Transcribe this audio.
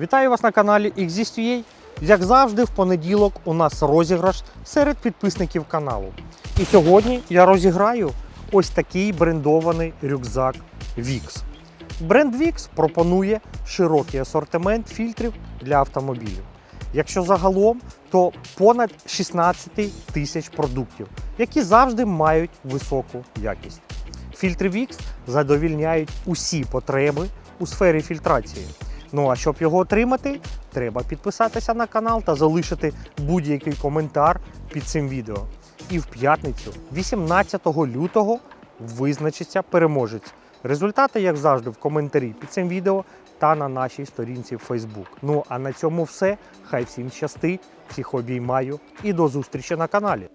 Вітаю вас на каналі XZUA. Як завжди, в понеділок у нас розіграш серед підписників каналу. І сьогодні я розіграю ось такий брендований рюкзак Vix. Бренд Vix пропонує широкий асортимент фільтрів для автомобілів. Якщо загалом, то понад 16 тисяч продуктів, які завжди мають високу якість. Фільтри Vix задовільняють усі потреби у сфері фільтрації. Ну а щоб його отримати, треба підписатися на канал та залишити будь-який коментар під цим відео. І в п'ятницю, 18 лютого, визначиться переможець. Результати, як завжди, в коментарі під цим відео та на нашій сторінці в Facebook. Ну а на цьому все. Хай всім щастить, всіх обіймаю і до зустрічі на каналі.